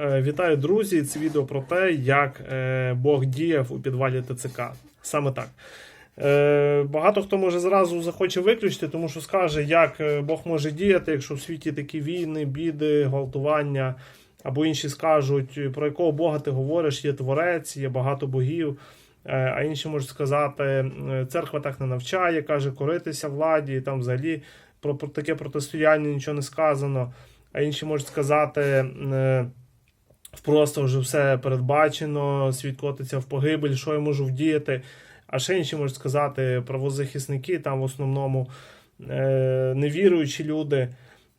Е, Вітаю, друзі! Це відео про те, як е, Бог діяв у підвалі ТЦК. Саме так. Е, Багато хто може зразу захоче виключити, тому що скаже, як Бог може діяти, якщо в світі такі війни, біди, гвалтування. Або інші скажуть, про якого Бога ти говориш, є творець, є багато богів. А інші можуть сказати, церква так не навчає, каже, коритися владі, і там взагалі про, таке протистояння нічого не сказано. А інші можуть сказати, просто вже все передбачено, світ котиться в погибель, що я можу вдіяти. А ще інші можуть сказати, правозахисники, там в основному е, невіруючі люди.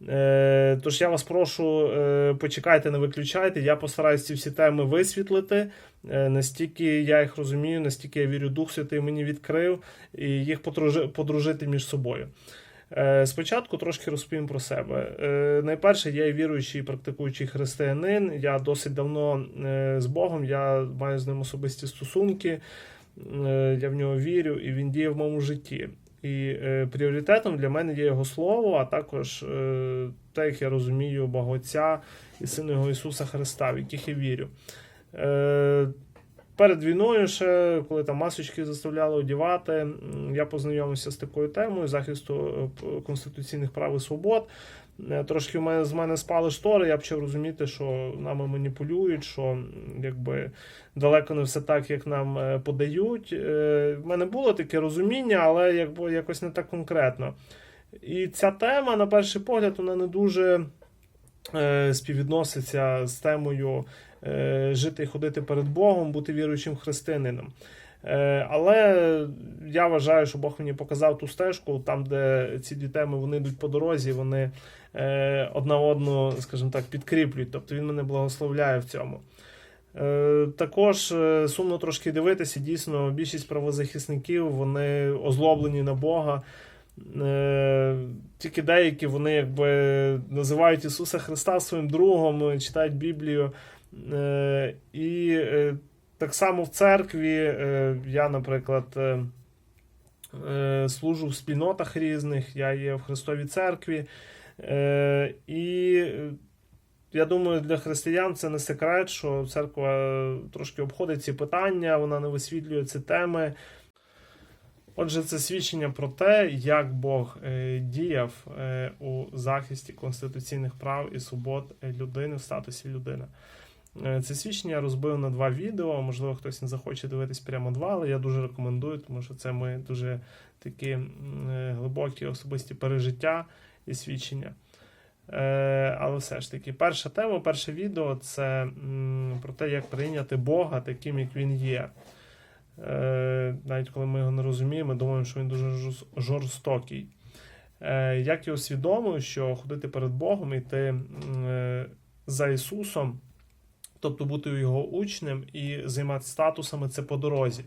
Е, Тож я вас прошу, е, почекайте, не виключайте. Я постараюся ці всі теми висвітлити. Е, Настільки я їх розумію, настільки я вірю, Дух Святий мені відкрив, і їх подружити між собою. Е, Спочатку трошки розповім про себе. Е, Найперше, я віруючий і практикуючий християнин. Я досить давно е, з Богом, я маю з ним особисті стосунки, я в нього вірю, і він діє в моєму житті. І пріоритетом для мене є його слово, а також те, як я розумію Бога Отця і Сина його Ісуса Христа, в яких я вірю. Перед війною, ще, коли там масочки заставляли одягати, м, я познайомився з такою темою захисту е, конституційних прав і свобод. Е, Трошки в мене, з мене спали штори, я почав розуміти, що нами маніпулюють, що якби далеко не все так, як нам е, подають. В мене було таке розуміння, але якби якось не так конкретно. І ця тема, на перший погляд, вона не дуже співвідноситься з темою е, жити і ходити перед Богом, бути віруючим християнином. Е, Але я вважаю, що Бог мені показав ту стежку, там, де ці дві теми вони йдуть по дорозі, вони е, одна одну, скажімо так, підкріплюють. Тобто він мене благословляє в цьому. Е, Також е, сумно трошки дивитися, дійсно, більшість правозахисників вони озлоблені на Бога. Е, Тільки деякі вони якби називають Ісуса Христа своїм другом, е, читають Біблію. Е, І так само в церкві я, наприклад, служу в спільнотах різних, я є в Христовій церкві. І я думаю, для християн це не секрет, що церква трошки обходить ці питання, вона не висвітлює ці теми. Отже, це свідчення про те, як Бог е, діяв е, у захисті конституційних прав і свобод е, людини в статусі людини. Це свідчення я розбив на два відео. Можливо, хтось не захоче дивитись прямо два, але я дуже рекомендую, тому що це мої дуже такі глибокі особисті пережиття і свідчення. Але все ж таки, перша тема, перше відео це про те, як прийняти Бога таким, як він є. Е, Навіть коли ми його не розуміємо, думаємо, що він дуже жорстокий. Е, Як я усвідомив, що ходити перед Богом, йти е, за Ісусом, тобто бути його учнем і займати статусами, це по дорозі.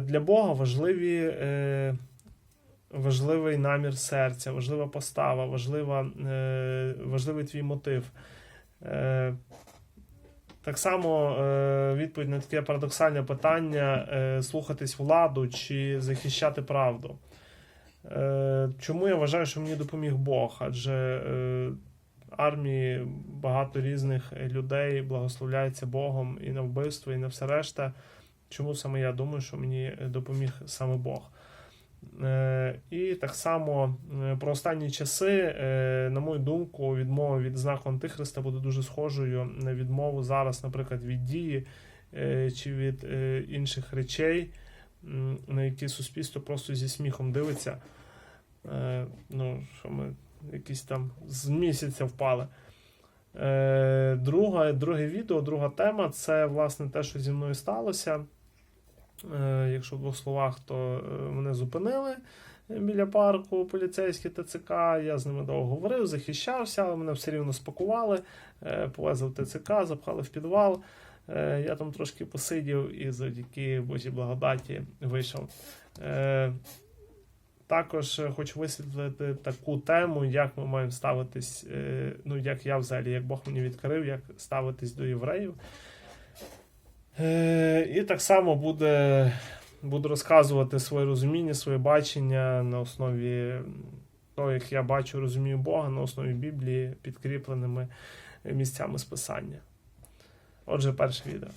Для Бога важливі. Важливий намір серця, важлива постава, важлива, важливий твій мотив. Так само е, відповідь на таке парадоксальне питання: е, слухатись владу чи захищати правду. Е, чому я вважаю, що мені допоміг Бог? Адже армії багато різних людей благословляється Богом і на вбивство, і на все решта. Чому саме я думаю, що мені допоміг саме Бог? Е, І так само е, про останні часи, е, на мою думку, відмова від знаку Антихриста буде дуже схожою на відмову зараз, наприклад, від дії чи від інших речей, на які суспільство просто зі сміхом дивиться. Ну, що ми якісь там з місяця впали. Друга, друге відео, друга тема це власне те, що зі мною сталося. Е, Якщо в двох словах, то е, мене зупинили біля парку поліцейські ТЦК. Я з ними довго говорив, захищався, але мене все рівно спакували, е, повезли в ТЦК, запхали в підвал. Я там трошки посидів і завдяки Божій благодаті вийшов. Також хочу висвітлити таку тему, як ми маємо ставитись, ну як я взагалі, як Бог мені відкрив, як ставитись до євреїв. Е, І так само буде, буду розказувати своє розуміння, своє бачення на основі того, як я бачу, розумію Бога, на основі Біблії, підкріпленими місцями списання. Отже, перше відео.